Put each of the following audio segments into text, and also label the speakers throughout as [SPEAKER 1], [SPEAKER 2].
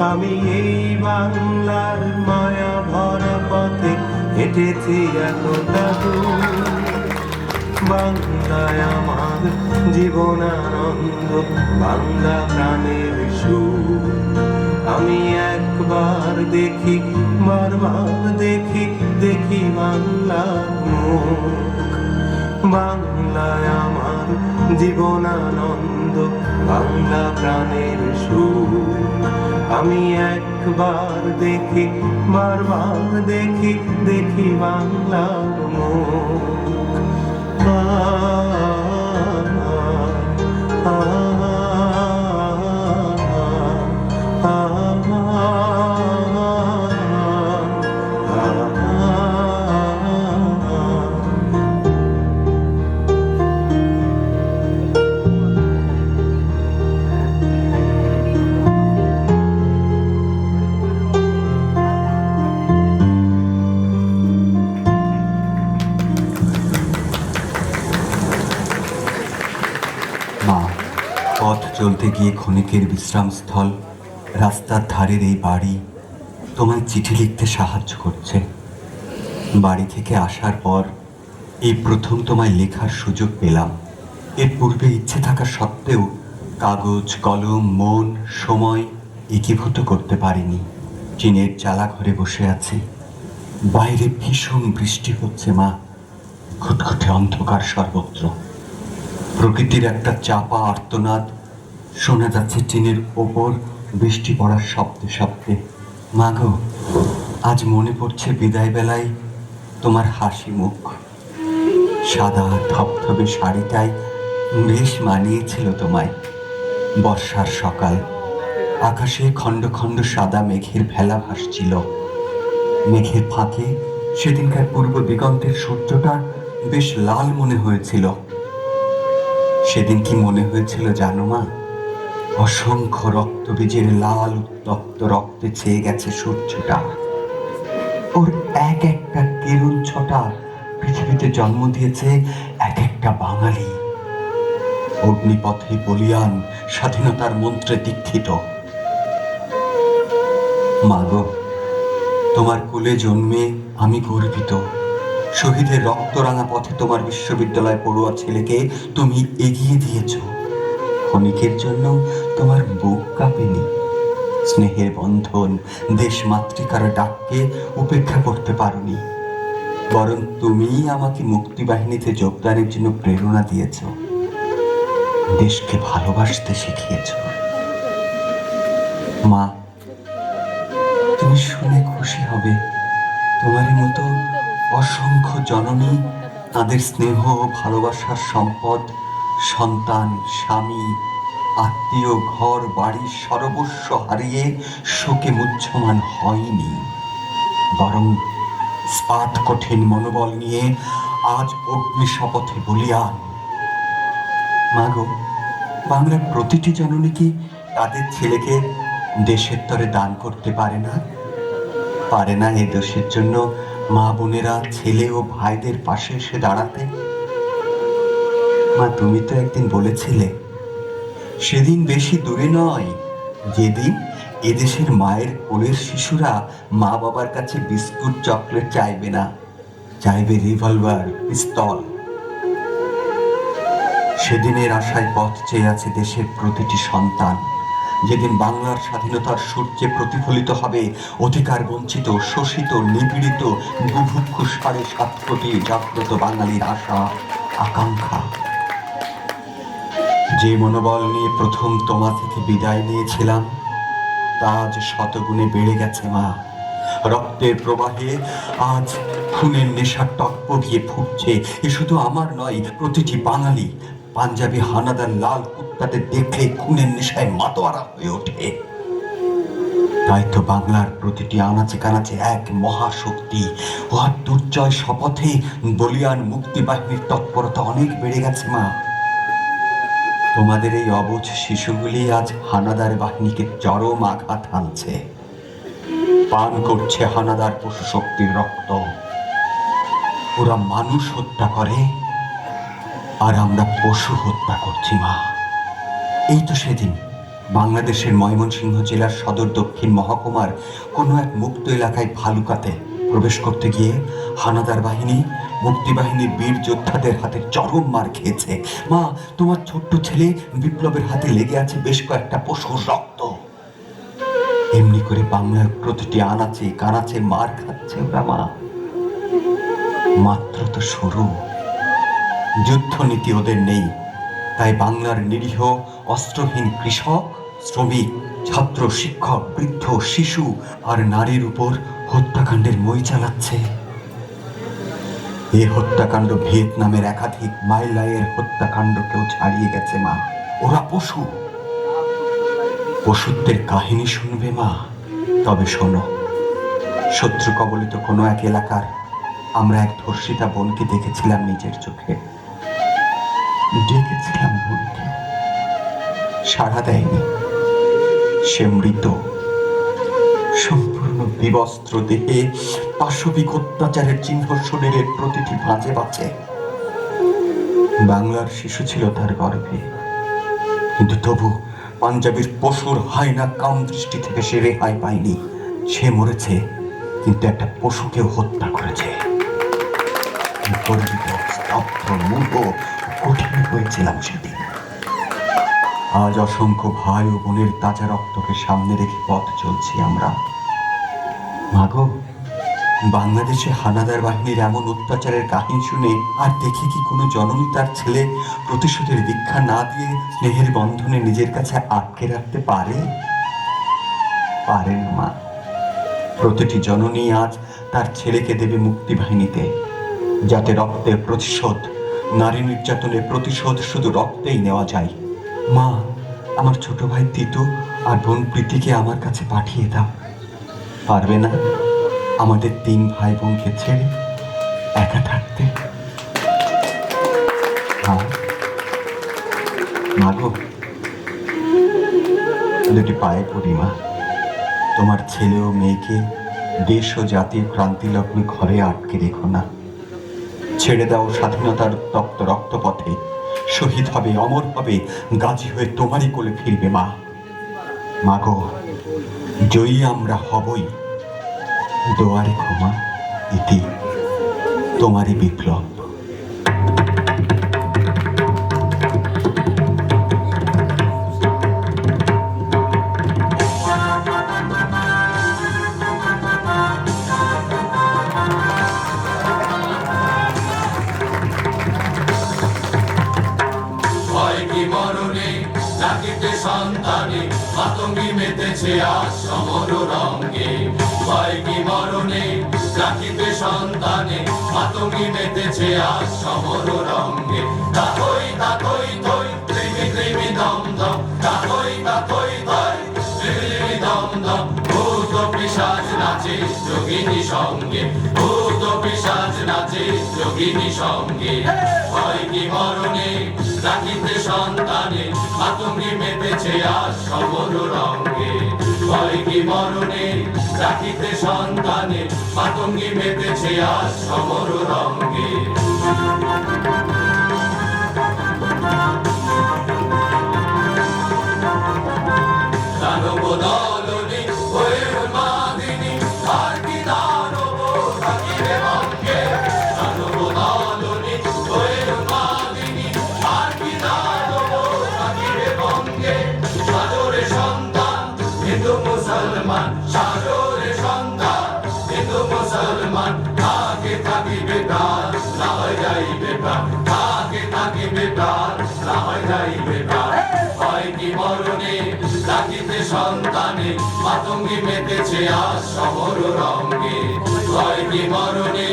[SPEAKER 1] আমি এই বাংলার মায়া ভরা পথে হেঁটেছি এতটা বাংলায় আমার জীবন আনন্দ, বাংলা প্রাণের সুর। আমি একবার দেখি, বারবার দেখি দেখি বাংলা মুখ বাংলায় আমার জীবনানন্দ বাংলা প্রাণের সুর। আমি একবার দেখি বারবার দেখি দেখি বাংলার মুখ।
[SPEAKER 2] গিয়ে ক্ষণিকের বিশ্রামস্থল, রাস্তার ধারের এই বাড়ি তোমায় চিঠি লিখতে সাহায্য করছে। বাড়ি থেকে আসার পর এই প্রথম তোমায় লেখার সুযোগ পেলাম। এর পূর্বে ইচ্ছে থাকা সত্ত্বেও কাগজ, কলম, মন, সময় একীভূত করতে পারিনি। চীনের চালা ঘরে বসে আছি। বাইরে ভীষণ বৃষ্টি হচ্ছে, মা। খুটখুটে অন্ধকার সর্বত্র। প্রকৃতির একটা চাপা আর্তনাদ শোনা যাচ্ছে টিনের ওপর বৃষ্টি পড়ার শব্দে শব্দে। মাগো আজ মনে পড়ছে বিদায় বেলায় তোমার হাসি মুখ। সাদা ধপধপে শাড়িটায় বেশ মানিয়েছিল তোমায়। বর্ষার সকাল, আকাশে খণ্ড খণ্ড সাদা মেঘের ভেলা ভাসছিল। মেঘের ফাঁকে সেদিনকার পূর্ব দিগন্তের সূর্যটা বেশ লাল মনে হয়েছিল। সেদিন কি মনে হয়েছিল জানো মা? অসংখ্য রক্তবীজের লাল উত্তপ্ত রক্তে ছেয়ে গেছে সূর্যটা। ওর এক একটা কেরুল ছটা পৃথিবীতে জন্ম দিয়েছে এক একটা বাঙালি। অগ্নিপথে বলিয়ান স্বাধীনতার মন্ত্রে দীক্ষিত। মাগো, তোমার কোলে জন্মে আমি গর্বিত। শহীদের রক্তরাঙা পথে তোমার বিশ্ববিদ্যালয় পড়ুয়া ছেলেকে তুমি এগিয়ে দিয়েছ। ক্ষণিকের জন্য তোমার বুক কাঁপেনি। স্নেহের বন্ধন দেশ মাতৃকার ডাককে উপেক্ষা করতে পারোনি। বরং তুমিই আমাকে মুক্তিবাহিনীতে যোগদানের জন্য প্রেরণা দিয়েছ। দেশকে ভালোবাসতে শিখিয়েছ। মা, তুমি শুনে খুশি হবে। তোমারই মতো অসংখ্য জননী, তাদের স্নেহ ও ভালোবাসার সম্পদ সন্তান, স্বামী, আত্মীয় ঘর, বাড়ি সর্বস্ব হারিয়ে শোকে মুহ্যমান হয়নি। বরং স্পাত কঠিন মনোবল নিয়ে আজ অগ্নি শপথে বলিয়ান। মাগো, বাংলার প্রতিটি জননী কি তাদের ছেলেকে দেশের তরে দান করতে পারে না? পারে না এ দোষের জন্য মা বোনেরা ছেলে ও ভাইদের পাশে এসে দাঁড়াতে? মা তুমি তো একদিন বলেছিলে, সেদিন বেশি দূরে নয়, যেদিন এদেশের মায়ের কোলের শিশুরা মা বাবার কাছে বিস্কুট, চকলেট চাইবে না, চাইবে রিভলভার, পিস্তল। সেদিনের আশায় পথ চেয়ে আছে দেশের প্রতিটি সন্তান, যেদিন বাংলার স্বাধীনতার সূর্যে প্রতিফলিত হবে অধিকার বঞ্চিত, শোষিত, নিপীড়িত বুভুক্ষু সাড়ে সাত কোটি জাগ্রত বাঙালির আশা, আকাঙ্ক্ষা। যে মনোবল নিয়ে প্রথম তোমা থেকে বিদায় নিয়েছিলাম তা আজ শতগুণে বেড়ে গেছে মা। রক্তের প্রবাহে আজ খুনের নেশার টক গিয়ে ফুটছে। এ শুধু আমার নয়, প্রতিটি বাঙালি পাঞ্জাবি, হানাদার, লাল কুত্তাদের দেখলে খুনের নেশায় মাতোয়ারা হয়ে ওঠে। তাই তো বাংলার প্রতিটি আনাচে কানাচে এক মহাশক্তি। আর দুর্জয় শপথে বলিয়ান মুক্তি বাহিনীর তৎপরতা অনেক বেড়ে গেছে মা। তোমাদের এই অবুঝ শিশুগুলি আজ হানাদার বাহিনীকে চরম আঘাত হানছে। পান করছে হানাদার পশু শক্তির রক্ত। ওরা মানুষ হত্যা করে, আর আমরা পশু হত্যা করছি, মা। এই তো সেদিন বাংলাদেশের ময়মনসিংহ জেলার সদর দক্ষিণ মহকুমার কোনো এক মুক্ত এলাকায় ভালুকাতে প্রবেশ করতে গিয়ে হানাদার বাহিনী মুক্তিবাহিনীর বীর যোদ্ধাদের হাতে চরম মার খেয়েছে। মা, তোমার ছোট্ট ছেলে বিপ্লবের হাতে লেগে আছে বেশ কয়েকটা পশুর রক্ত। এমনি করে বাংলার প্রতিটি আনাচে কানাচে মার খাচ্ছে ওরা, মা। মাত্র তো শুরু। যুদ্ধনীতি ওদের নেই। তাই বাংলার নিরীহ, অস্ত্রহীন কৃষক, শ্রমিক, ছাত্র, শিক্ষক, বৃদ্ধ, শিশু আর নারীর উপর হত্যাকাণ্ডের মই চালাচ্ছে। এ হত্যাকাণ্ড ভিয়েতনামের একাধিক মাইলাইয়ের হত্যাকাণ্ডকেও ছাড়িয়ে গেছে মা। ওরা পশু। পশুত্বের কাহিনী শুনবে মা। তবে শোনো, শত্রু কবলিত কোনো এক এলাকার আমরা এক ধর্ষিতা বোনকে দেখেছিলাম নিজের চোখে। ডেকেছিলাম বোনকে সাড়া দেয়নি। সে মৃত। বিবস্ত্র দেহে পাশবিক অত্যাচারের চিহ্ন শরীরের প্রতিটি ভাঁজে বাঁচে বাংলার শিশু ছিল তার গর্ভে। কিন্তু তবু পাঞ্জাবির পশুর হাইনা কাম দৃষ্টি থেকে সে রেহাই পায়নি। সে মরেছে, কিন্তু একটা পশুকেও হত্যা করেছে। কঠিন হয়েছিলাম সেদিন। আজ অসংখ্য ভাই ও বোনের তাজা রক্তকে সামনে রেখে পথ চলছি আমরা। মাগো, বাংলাদেশে হানাদার বাহিনীর এমন অত্যাচারের কাহিনী শুনে আর দেখি কি কোনো জননী তার ছেলে প্রতিশোধের দীক্ষা না দিয়ে স্নেহের বন্ধনে নিজের কাছে আটকে রাখতে পারে? পারেন মা। প্রতিটি জননী আজ তার ছেলেকে দেবে মুক্তি বাহিনীতে, যাতে রক্তের প্রতিশোধ, নারী নির্যাতনের প্রতিশোধ শুধু রক্তেই নেওয়া যায়। মা, আমার ছোট ভাই তিতু আর বোন প্রীতিকে আমার কাছে পাঠিয়ে দাও। পারবে না। আমাদের তিন ভাই বোনকে ছেড়ে একা থাকতে। মাগো দুটি পায়ে পড়ি, মা। তোমার ছেলে ও মেয়েকে দেশ ও জাতির ক্রান্তিলগ্নে ঘরে আটকে রেখো না। ছেড়ে দাও স্বাধীনতার তপ্ত রক্তপথে। শহীদ হবে, অমর হবে, গাজী হয়ে তোমারই কোলে ফিরবে, মা। মাগো জয়ী আমরা হবই। দোয়ারে ক্ষমা ইতি তোমারই বিপ্লব।
[SPEAKER 3] সন্তানে মাতঙ্গি মেতেছে আজ সমর রঙ্গে মাতঙ্গি মেতেছে আজ সমর রঙ্গে তাকই তাকই থই ত্রিমি ত্রিমি দম দম। তাকই তাকই থই ত্রিমি দম দম। ভূত পিশাচ নাচে যোগিনী সঙ্গে। ভূত পিশাচ নাচে যোগিনী সঙ্গে। ভয় কি মরণে, রাখিতে সন্তানে, মাতঙ্গি মেতেছে আজ সমর রঙ্গে ভয় কি মরণে রাখিতে সন্তানে পাতঙ্গি মেতেছে আজ সমর রঙ্গে। ডাকিতে সন্তানে মাতঙ্গি মেতেছে আজ শহর রঙ্গে। হয় কি মরণে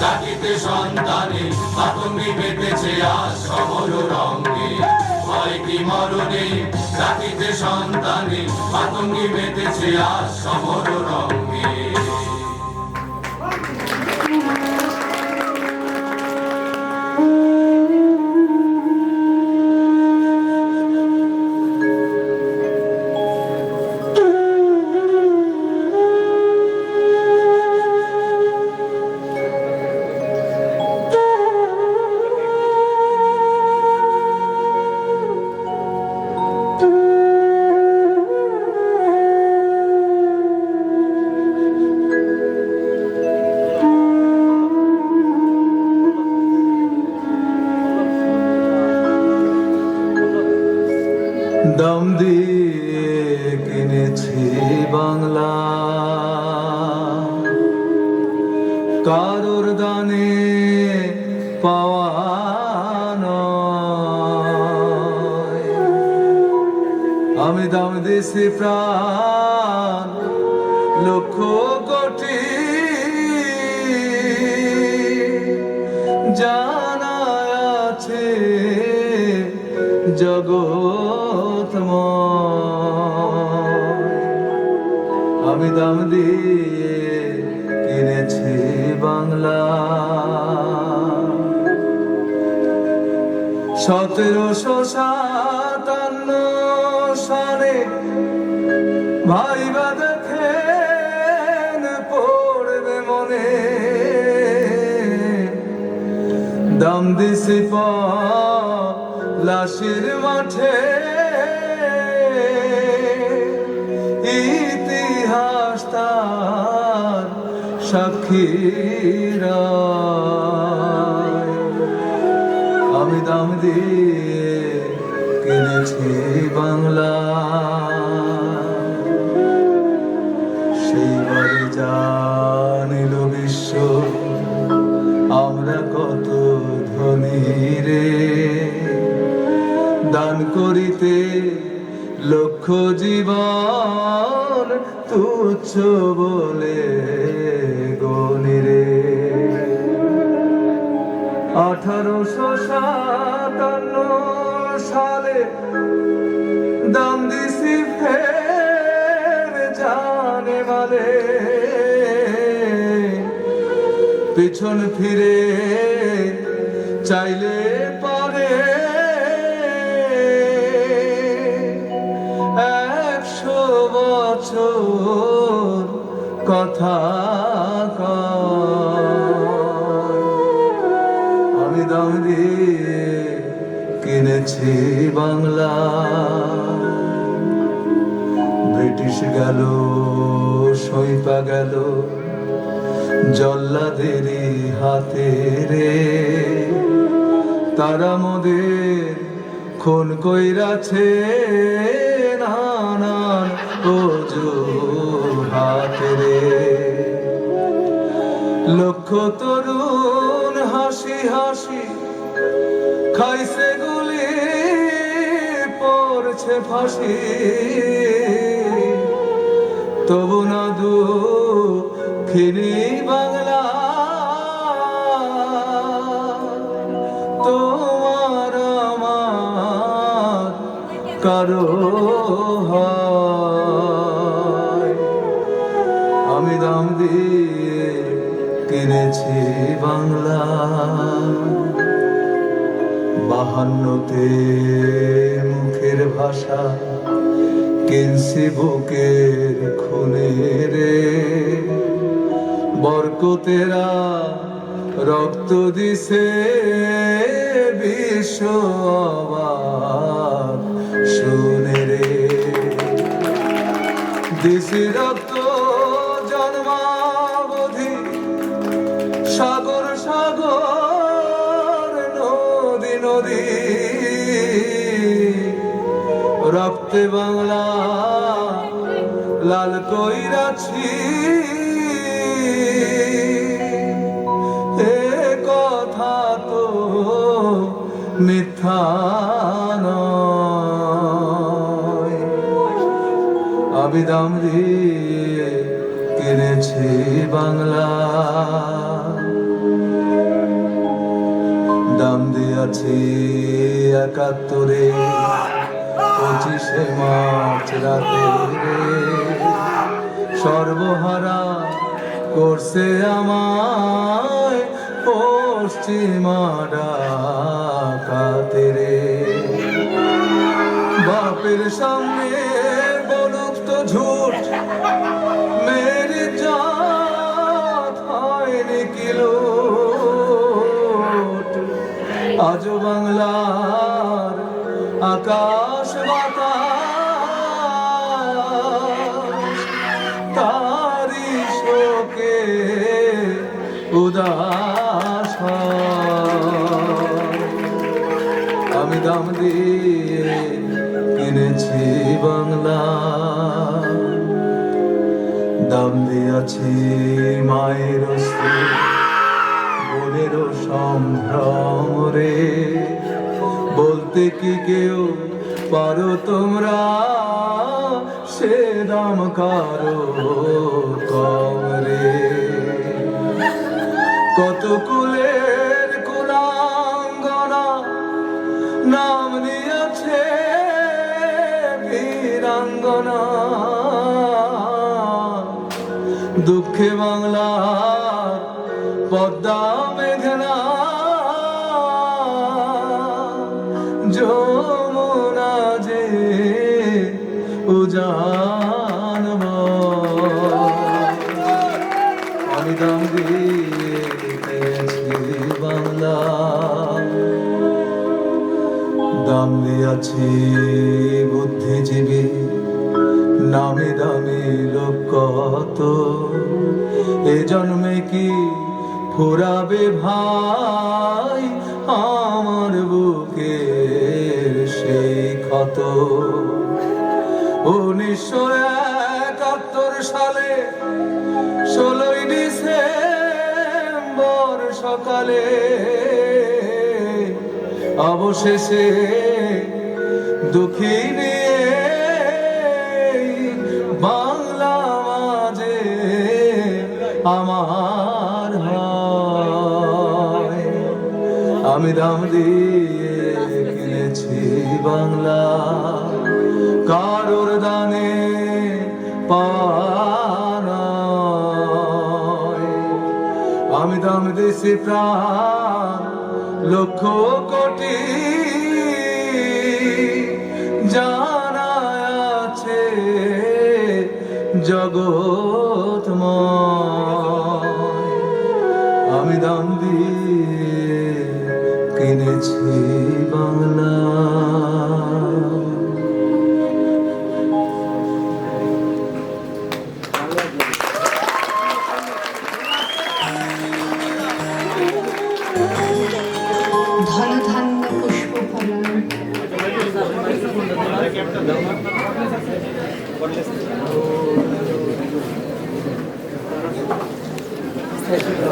[SPEAKER 3] ডাকিতে সন্তানে মাতঙ্গি মেতেছে আজ শহর রঙ্গে। হয় কি মরণে ডাকিতে সন্তানে মাতঙ্গি মেতেছে আজ শহর রঙ্গে।
[SPEAKER 4] দাম প্রাণ। লক্ষ কোটি। জানা আছে জগৎ আমি দাম দিয়ে কিনেছি বাংলা। সতেরোশো সাতান্ন দিছি লাশের মাঠে। ইতিহাস তার সাক্ষীরা। আমি দাম দিয়ে কিনেছি বাংলা। করিতে লক্ষ জীবন তুচ্ছ বলে গনি রে। আঠারোশো সাতান্ন সালে দাম দিছি ফের জানে মালে। পিছন ফিরে চাইলে কথা। আমি দাম দিয়ে কিনেছি বাংলা। ব্রিটিশ গেল সইপা গেল, জল্লাদেরই হাতে রে। তারা মোদের খুন কইরাছে নানান হাতে রে লক্ষ তরুণ হাসি হাসি খাইছে গুলি, পড়ছে ফাঁসি। তবু না দুঃখিনী বাংলা, তোমার আমার কারও হয়। কিনেছি বাংলা? বাহান্নতে মুখের ভাষা কিনছি বুকের খুনে রে? বরকতেরা রক্ত দিছে বিশ্ব শুনে রে দিছি রক্তে বাংলা, লাল কইরাছি। এ কথা তো মিথ্যা আমি দাম দিয়ে কিনেছি বাংলা। দাম দিয়াছি একাত্তরে। পঁচিশে মার্চ রাতে সর্বহারা করছে আমায় পশ্চিমা ডাকাতে রে। বাপের সামনে বলুক তো ঝুট, মেরি জাত কিলো। আজ বাংলার আকাশ বাংলা। দাম দিয়াছি মায়ের অস্ত্র বোনের সম্ভ্রম রে। বলতে কি কেউ পারো তোমরা? সে দাম কারও কম রে। কত কুলের দুঃখে বাংলা, পদ্মা মেঘনা। যমুনা যে উজান আমি দাম দিয়ে পেয়েছি বাংলা। দাম দিয়াছি বুদ্ধিজীবী, নামে এ জন্মে কি ফুরাবে ভাই? আমার বুকে সেই ক্ষত। উনিশশো একাত্তর সালে, ষোলোই ডিসেম্বর সকালে, অবশেষে দুঃখী আমার হয়। আমি দাম দিয়ে কিনেছি বাংলা। কারোর দানে আমি দাম দিছি প্রাণ লক্ষ কোটি। জানা আছে জগৎময় দাম দিয়ে কিনেছি বাংলা